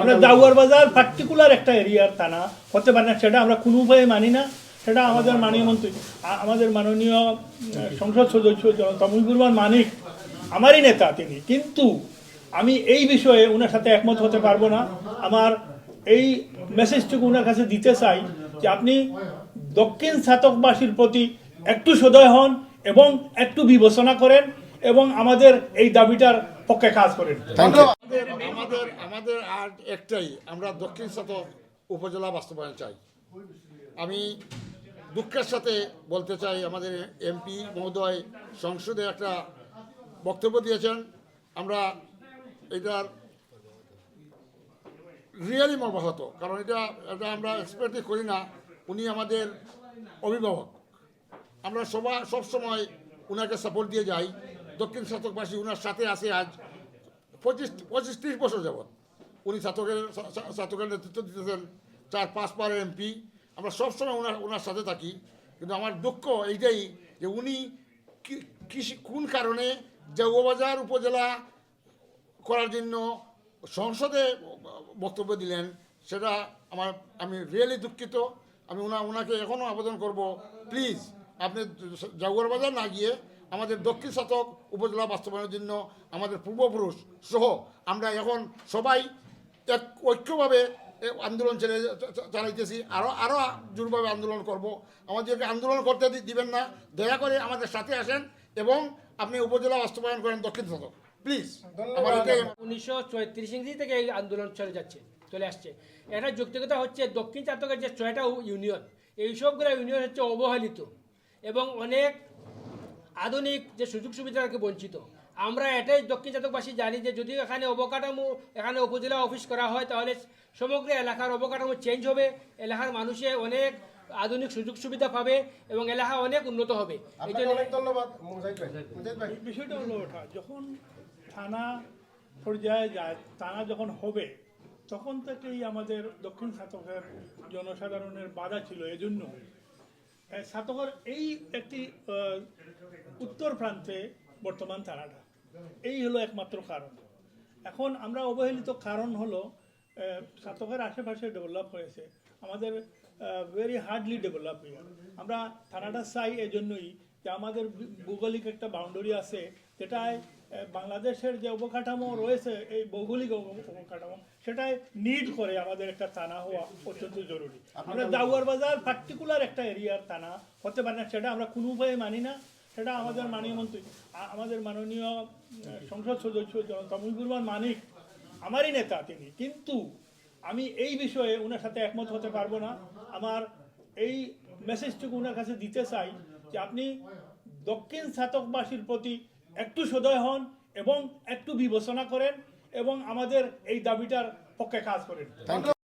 আমরা জাগুয়ার বাজার পার্টিকুলার একটা এরিয়ার থানা। হতে পারে না, সেটা আমরা কোনো উপায়ে মানি না। সেটা আমাদের মাননীয় মন্ত্রী আমাদের মাননীয় সংসদ সদস্য মুজিবুর রহমান মানিক, আমারই নেতা তিনি। কিন্তু আমি এই বিষয়ে ওনার সাথে একমত হতে পারব না। আমার এই মেসেজটুকু ওনার কাছে দিতে চাই যে আপনি দক্ষিণ ছাতকবাসীর প্রতি একটু সদয় হন এবং একটু বিবেচনা করেন। এবং আমাদের এই দাবিটার পক্ষে কাজ করেন। আমাদের আমাদের আমাদের আর একটাই আমরা দক্ষিণ শতক উপজেলা বাস্তবায়ন চাই। আমি দুঃখের সাথে বলতে চাই আমাদের এমপি মহোদয় সংসদে একটা বক্তব্য দিয়েছেন। আমরা এটার রিয়েলি মর্মাহত কারণ এটা এটা আমরা এক্সপেক্টই করি না। উনি আমাদের অভিভাবক। আমরা সবাই সবসময় ওনাকে সাপোর্ট দিয়ে যাই। দক্ষিণ শতকবাসী ওনার সাথে আছে আজ। পঁচিশ পঁচিশ ত্রিশ বছর যাবৎ উনি ছাত্রকের ছাত্রকের নেতৃত্ব দিতেছেন, চার, পাঁচ বার এমপি। আমরা সবসময় ওনার ওনার সাথে থাকি। কিন্তু আমার দুঃখ এইটাই যে উনি কৃষি, কোন কারণে জৌবাজার উপজেলা করার জন্য সংসদে বক্তব্য দিলেন, সেটা আমার, আমি রিয়েলি দুঃখিত। আমি ওনা ওনাকে এখনও আবেদন করব। প্লিজ আপনি জাগুয়ার বাজার না গিয়ে আমাদের দক্ষিণ শতক উপজেলা বাস্তবায়নের জন্য আমাদের পূর্বপুরুষ সহ আমরা এখন সবাই এক ঐক্যভাবে আন্দোলন ছেড়ে চা- চা- চালাইতেছি। আরও আরও জোরভাবে আন্দোলন করব। আমাদেরকে আন্দোলন করতে দিবেন না। দয়া করে আমাদের সাথে আসেন এবং আপনি উপজেলা বাস্তবায়ন করেন দক্ষিণ শতক। প্লিজ উনিশশো চৌত্রিশ ইংরেজি থেকে এই আন্দোলন চলে যাচ্ছে চলে আসছে। এটা যৌক্তিকতা হচ্ছে দক্ষিণ চাতকের যে ছয়টা ইউনিয়ন এই সবগুলো ইউনিয়ন হচ্ছে অবহেলিত এবং অনেক আধুনিক যে সুযোগ সুবিধা থেকে বঞ্চিত। আমরা এটাই দক্ষিণ চাতকবাসী জানি যে যদি এখানে অবকাঠামো এখানে উপজেলা অফিস করা হয় তাহলে সমগ্র এলাকার অবকাঠামো চেঞ্জ হবে। এলাকার মানুষে অনেক আধুনিক সুযোগ সুবিধা পাবে এবং এলাকা অনেক উন্নত হবে। এই জন্য ধন্যবাদ বিষয়টা হলো ওঠা যখন থানা পর্যায়ে যায় থানা যখন হবে তখন থেকেই আমাদের দক্ষিণ ছাতকের জনসাধারণের বাধা ছিল এজন্য। আহ, এই একটি উত্তর প্রান্তে বর্তমান তারাটা। এই হলো একমাত্র কারণ। এখন আমরা অবহেলিত কারণ হলো আহ, ছাতকের আশেপাশে ডেভেলপ হয়েছে। আমাদের ভেরি হার্ডলি ডেভেলপ আমরা থানাটা চাই এজন্যই যে আমাদের ভৌগোলিক একটা বাউন্ডারি আছে যেটায় বাংলাদেশের যে অবকাঠামো রয়েছে এই ভৌগোলিক অব- অবকাঠামো সেটাই নিড করে আমাদের একটা থানা হওয়া অত্যন্ত জরুরি। আমরা জাগুয়ার বাজার পার্টিকুলার একটা এরিয়ার থানা হতে পারে না সেটা আমরা কোনো উপায়ে মানি না সেটা আমাদের মাননীয় মন্ত্রী আমাদের মাননীয় সংসদ সদস্য জনতা মুজিবুর মানিক আমারই নেতা তিনি কিন্তু আমি এই বিষয়ে ওনার সাথে একমত হতে পারব না। আমার এই মেসেজটুকু ওনার কাছে দিতে চাই যে আপনি দক্ষিণ স্নাতকবাসীর প্রতি একটু সদয় হন এবং একটু বিবেচনা করেন এবং আমাদের এই দাবিটার পক্ষে কাজ করেন।